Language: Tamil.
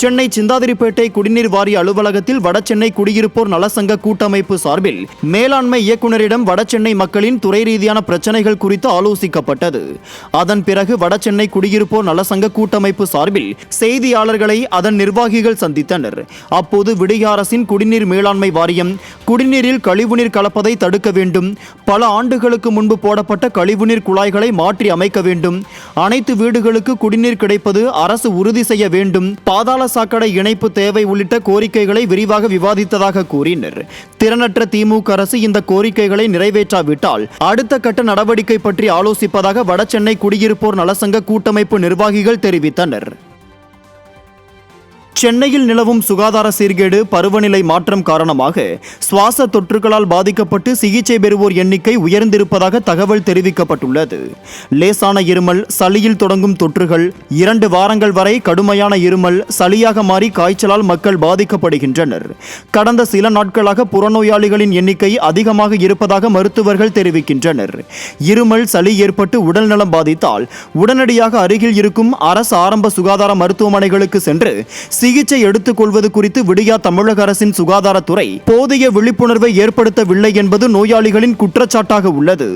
சென்னை சிந்தாதிரிப்பேட்டை குடிநீர் வாரிய அலுவலகத்தில் வடசென்னை குடியிருப்போர் நலசங்க கூட்டமைப்பு சார்பில் மேலாண்மை இயக்குநரிடம் வடசென்னை மக்களின் துறை ரீதியான பிரச்சனைகள் குறித்து ஆலோசிக்கப்பட்டது. அதன் பிறகு வடசென்னை குடியிருப்போர் நலசங்க கூட்டமைப்பு சார்பில் செய்தியாளர்களை அதன் நிர்வாகிகள் சந்தித்தனர். அப்போது விடிய அரசின் குடிநீர் மேலாண்மை வாரியம் குடிநீரில் கழிவுநீர் கலப்பதை தடுக்க வேண்டும் பல ஆண்டுகளுக்கு முன்பு போடப்பட்ட கழிவுநீர் குழாய்களை மாற்றி அமைக்க வேண்டும் அனைத்து வீடுகளுக்கு குடிநீர் கிடைப்பது அரசு உறுதி செய்ய வேண்டும் பாதாள சாக்கடை இணைப்பு தேவை உள்ளிட்ட கோரிக்கைகளை விரிவாக விவாதித்ததாக கூறினர். திறனற்ற திமுக அரசு இந்த கோரிக்கைகளை நிறைவேற்றாவிட்டால் அடுத்த கட்ட நடவடிக்கை பற்றி ஆலோசிப்பதாக வடசென்னை குடியிருப்போர் நலசங்க கூட்டமைப்பு நிர்வாகிகள் தெரிவித்தனர். சென்னையில் நிலவும் சுகாதார சீர்கேடு பருவநிலை மாற்றம் காரணமாக சுவாச தொற்றுகளால் பாதிக்கப்பட்டு சிகிச்சை பெறுவோர் எண்ணிக்கை உயர்ந்திருப்பதாக தகவல் தெரிவிக்கப்பட்டுள்ளது. லேசான இருமல் சளியில் தொடங்கும் தொற்றுகள் இரண்டு வாரங்கள் வரை கடுமையான இருமல் சளியாக மாறி காய்ச்சலால் மக்கள் பாதிக்கப்படுகின்றனர். கடந்த சில நாட்களாக புறநோயாளிகளின் எண்ணிக்கை அதிகமாக இருப்பதாக மருத்துவர்கள் தெரிவிக்கின்றனர். இருமல் சளி ஏற்பட்டு உடல்நலம் பாதித்தால் உடனடியாக அருகில் இருக்கும் அரசு ஆரம்ப சுகாதார மருத்துவமனைகளுக்கு சென்று சிகிச்சை சிகிச்சை எடுத்துக்கொள்வது குறித்து விடியா தமிழக அரசின் சுகாதாரத்துறை போதிய விழிப்புணர்வை ஏற்படுத்தவில்லை என்பது நோயாளிகளின் குற்றச்சாட்டாக உள்ளது.